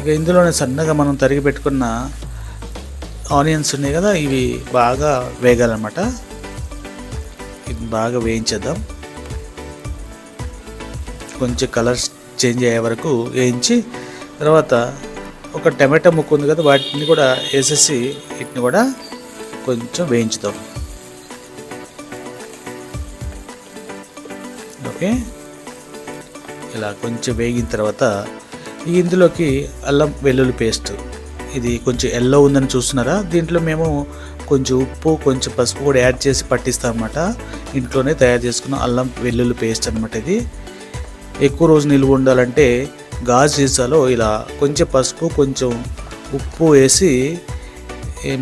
ఇక ఇందులోనే సన్నగా మనం తరిగి పెట్టుకున్న ఆనియన్స్ ఉన్నాయి కదా ఇవి బాగా వేగాలన్నమాట. ఇవి బాగా వేయించేద్దాం. కొంచెం కలర్ చేంజ్ అయ్యే వరకు వేయించి తర్వాత ఒక టమాటా ముక్క ఉంది కదా వాటిని కూడా వేసేసి వీటిని కూడా కొంచెం వేయించుదాం. ఓకే? ఇలా కొంచెం వేగిన తర్వాత ఇందులోకి అల్లం వెల్లుల్లి పేస్ట్. ఇది కొంచెం ఎల్లో ఉందని చూస్తున్నారా? దీంట్లో మేము కొంచెం ఉప్పు కొంచెం పసుపు కూడా యాడ్ చేసి పట్టిస్తాం అనమాట ఇంట్లోనే తయారు చేసుకున్న అల్లం వెల్లుల్లి పేస్ట్ అనమాట ఇది. ఎక్కువ రోజు నిల్వ ఉండాలంటే గాజు సీసాలో ఇలా కొంచెం పసుపు కొంచెం ఉప్పు వేసి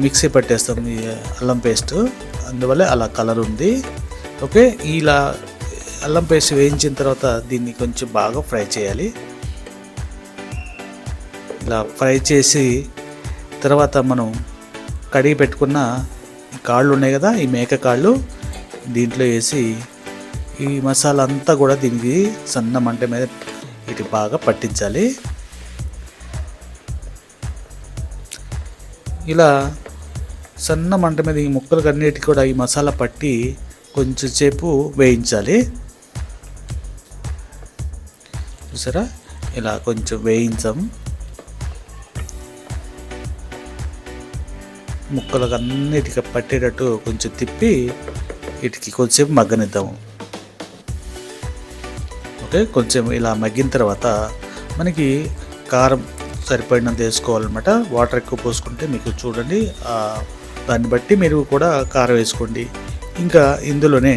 మిక్సీ పట్టేస్తాం ఈ అల్లం పేస్ట్. అందువల్ల అలా కలర్ ఉంది. ఓకే ఇలా అల్లం పేస్ట్ వేయించిన తర్వాత దీన్ని కొంచెం బాగా ఫ్రై చేయాలి. ఇలా ఫ్రై చేసి తర్వాత మనం కడిగి పెట్టుకున్న కాళ్ళు ఉన్నాయి కదా ఈ మేక కాళ్ళు దీంట్లో వేసి ఈ మసాలా అంతా కూడా దీనికి సన్న మంట మీద ఇటు బాగా పట్టించాలి. ఇలా సన్న మంట మీద ఈ ముక్కలకు అన్నిటికీ కూడా ఈ మసాలా పట్టి కొంచెం సేపు వేయించాలి. చూసారా? ఇలా కొంచెం వేయించాం. ముక్కలకు అన్నిటికీ పట్టేటట్టు కొంచెం తిప్పి వీటికి కొంచెంసేపు మగ్గనిద్దాము. ఓకే కొంచెం ఇలా మగ్గిన తర్వాత మనకి కారం సరిపడినంత వేసుకోవాలన్నమాట. వాటర్ ఎక్కువ పోసుకుంటే మీకు చూడండి దాన్ని బట్టి మీరు కూడా కారం వేసుకోండి. ఇంకా ఇందులోనే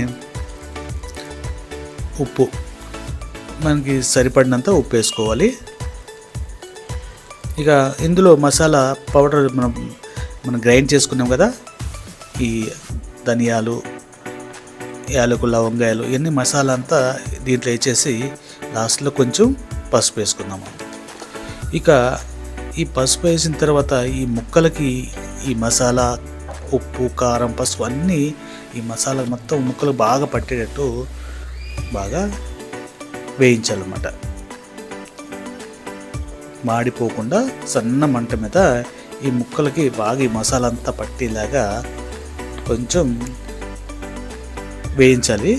ఉప్పు మనకి సరిపడినంత ఉప్పు వేసుకోవాలి. ఇక ఇందులో మసాలా పౌడర్ మనం మనం గ్రైండ్ చేసుకున్నాం కదా ఈ ధనియాలు యాలకు లవంగాయలు ఇవన్నీ మసాలా అంతా దీంట్లో వేసేసి లాస్ట్లో కొంచెం పసుపు వేసుకుందాము. ఇక ఈ పసుపు వేసిన తర్వాత ఈ ముక్కలకి ఈ మసాలా ఉప్పు కారం పసుపు అన్నీ ఈ మసాలా మొత్తం ముక్కలు బాగా పట్టేటట్టు బాగా వేయించాలన్నమాట. మాడిపోకుండా సన్న మంట మీద ఈ ముక్కలకి బాగా ఈ మసాలా అంతా పట్టేలాగా కొంచెం వేయించాలి.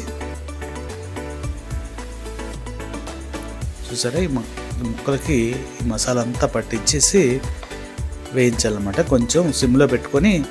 చూసారా? ఈ ముక్కలకి ఈ మసాలా అంతా పట్టించేసి వేయించాలన్నమాట. కొంచెం సిమ్లో పెట్టుకొని